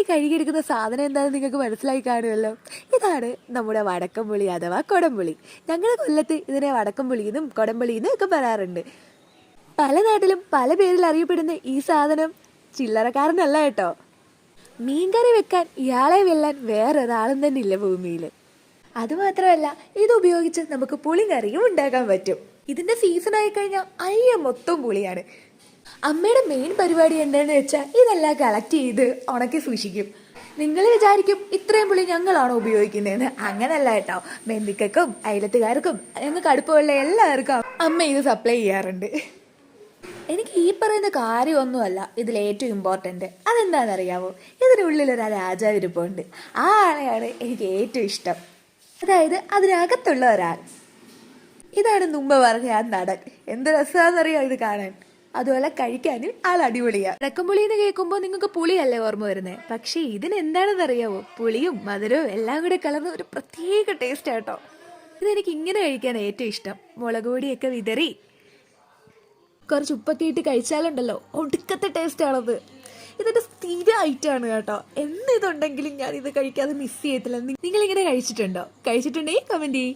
ഈ കഴുകിയെടുക്കുന്ന സാധനം എന്താണെന്ന് നിങ്ങൾക്ക് മനസ്സിലായി കാണുമല്ലോ. ഇതാണ് നമ്മുടെ വടക്കംപുളി അഥവാ കൊടംപുളി ഞങ്ങളുടെ കൊല്ലത്ത് ഇതിനെ വടക്കംപുളി എന്നും കൊടംപുളി എന്നും ഒക്കെ പറയാറുണ്ട്. പല നാട്ടിലും പല പേരിൽ അറിയപ്പെടുന്ന ഈ സാധനം ചില്ലറക്കാരനല്ല കേട്ടോ. മീൻകറി വെക്കാൻ ഇയാളെ വെല്ലാൻ വേറൊരാളും തന്നെ ഇല്ല ഭൂമിയിൽ അതുമാത്രമല്ല ഇത് ഉപയോഗിച്ച് നമുക്ക് പുളിങ്കറിയും ഉണ്ടാക്കാൻ പറ്റും. ഇതിന്റെ സീസൺ ആയി കഴിഞ്ഞാൽ അയ്യ മൊത്തം പുളിയാണ്. അമ്മയുടെ മെയിൻ പരിപാടി എന്താണെന്ന് വെച്ചാൽ ഇതെല്ലാം കളക്ട് ചെയ്ത് ഉണക്കി സൂക്ഷിക്കും. നിങ്ങൾ വിചാരിക്കും ഇത്രയും പുളി ഞങ്ങളാണ് ഉപയോഗിക്കുന്നതെന്ന്. അങ്ങനല്ല കേട്ടോ. ബന്ധുക്കൾക്കും അയലത്തുകാർക്കും ഞങ്ങൾക്ക് അടുപ്പമുള്ള എല്ലാവർക്കും അമ്മ ഇത് സപ്ലൈ ചെയ്യാറുണ്ട്. എനിക്ക് ഈ പറയുന്ന കാര്യമൊന്നുമല്ല. ഇതിൽ ഏറ്റവും ഇമ്പോർട്ടന്റ് അതെന്താണെന്നറിയാമോ ഇതിനുള്ളിൽ ഒരു രാജാവ് ഇരിപ്പുണ്ട് ആ ആളെയാണ് എനിക്ക് ഏറ്റവും ഇഷ്ടം. അതായത് അതിനകത്തുള്ള ഒരാൾ. ഇതാണ് മുമ്പ് പറഞ്ഞ ആ നടൻ. എന്ത് രസമാണെന്നറിയാം ഇത് കാണാൻ? അതുപോലെ കഴിക്കാനും ആൾ അടിപൊളിയാ. ഇടക്കംപുളി എന്ന് കേൾക്കുമ്പോൾ നിങ്ങൾക്ക് പുളിയല്ലേ ഓർമ്മ വരുന്നത് പക്ഷേ ഇതിന് എന്താണെന്ന് അറിയാവോ പുളിയും മധുരവും എല്ലാം കൂടെ കലർന്ന ഒരു പ്രത്യേക ടേസ്റ്റ് ആട്ടോ ഇതെനിക്ക് ഇങ്ങനെ കഴിക്കാൻ ഏറ്റവും ഇഷ്ടം. മുളക് പൊടിയൊക്കെ വിതറി കുറച്ച് ഉപ്പൊക്കെ ഇട്ട് കഴിച്ചാലുണ്ടല്ലോ ഒടുക്കത്തെ ടേസ്റ്റ് ആണത്. ഇതൊരു സ്ഥിര ഐറ്റമാണ് കേട്ടോ. എന്തിതുണ്ടെങ്കിലും ഞാൻ ഇത് കഴിക്കാതെ മിസ് ചെയ്യത്തില്ല. നിങ്ങളിങ്ങനെ കഴിച്ചിട്ടുണ്ടോ? കഴിച്ചിട്ടുണ്ടെങ്കിൽ കമന്റ് ചെയ്യ്.